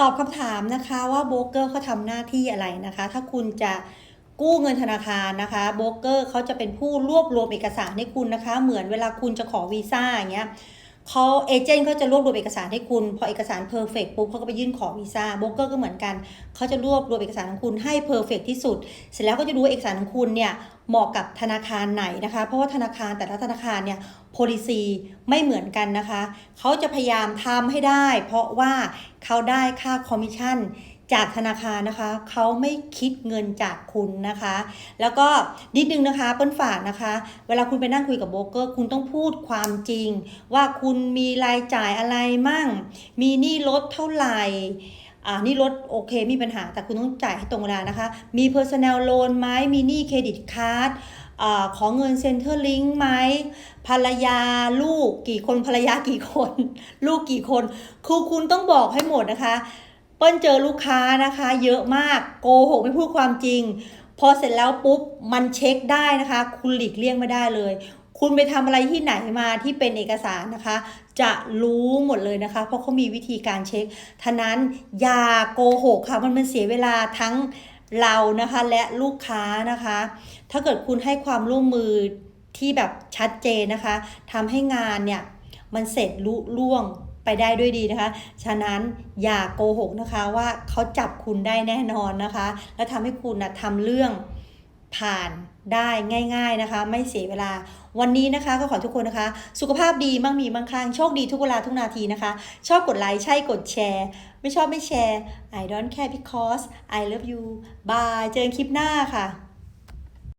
ตอบคำถามนะคะว่าโบรกเกอร์เขาทำหน้าที่อะไรนะคะ ถ้าคุณจะกู้เงินธนาคารนะคะโบรกเกอร์เขาจะเป็นผู้รวบรวมเอกสารให้คุณนะคะ เหมือนเวลาคุณจะขอวีซ่าอย่างเงี้ย เขาเอเจนต์เขาจะรวบรวมเอกสารให้คุณ พอเอกสารเพอร์เฟกปุ๊บเขาก็ไปยื่นขอวีซ่าโบรกเกอร์ก็เหมือนกันเขาจะรวบรวมเอกสารของคุณให้เพอร์เฟกที่สุด เสร็จแล้วก็จะดูว่าเอกสารของคุณเนี่ยเหมาะกับธนาคารไหนนะคะ เพราะว่าธนาคารแต่ละธนาคารเนี่ย policy ไม่เหมือนกันนะคะ เขาจะพยายามทำให้ได้ เพราะว่าเขาได้ค่าคอมมิชชั่น จากธนาคารนะคะเขาไม่คิดเงินจากคุณนะคะ แล้วก็นิดนึงนะคะเปิ้ลฝากนะคะ เวลาคุณไปนั่งคุยกับโบรกเกอร์ คุณต้องพูดความจริง ว่าคุณมีรายจ่ายอะไรมั่ง มีหนี้ลดเท่าไหร่อ่านี่ลดโอเคมีปัญหาแต่คุณต้องจ่ายให้ตรงเวลานะคะ มี personal loan ไหมมีหนี้เครดิตการ์ดอาขอเงินเซ็นเตอร์ลิงไหมภรรยาลูกกี่คนภรรยากี่คน ลูกกี่คนคือคุณต้องบอกให้หมดนะคะ เปิ้ลเจอลูกค้านะคะ เยอะมากโกหกไม่พูดความจริง พอเสร็จแล้วปุ๊บมันเช็คได้นะคะ คุณหลีกเลี่ยงไม่ได้เลย คุณไปทำอะไรที่ไหนมาที่เป็นเอกสารนะคะ จะรู้หมดเลยนะคะ เพราะเขามีวิธีการเช็คท่านั้นอย่าโกหกค่ะมันมันเสียเวลาทั้งเรานะคะและลูกค้านะคะ ถ้าเกิดคุณให้ความร่วมมือที่แบบชัดเจนนะคะทำให้งานเนี่ยมันเสร็จลุล่วง ไปได้ด้วยดีนะคะ ฉะนั้นอย่าโกหกนะคะว่าเขาจับคุณได้แน่นอนนะคะ แล้วทำให้คุณนะทำเรื่องผ่านได้ง่าย ๆนะคะ ไม่เสียเวลา วันนี้นะคะก็ขอทุกคนนะคะ สุขภาพดีมั่งมีมั่งคั่งโชคดีทุกเวลาทุกนาทีนะคะ ชอบกดไลค์ใช่กดแชร์ ไม่ชอบไม่แชร์ I don't care because I love you bye เจอกันคลิปหน้าค่ะ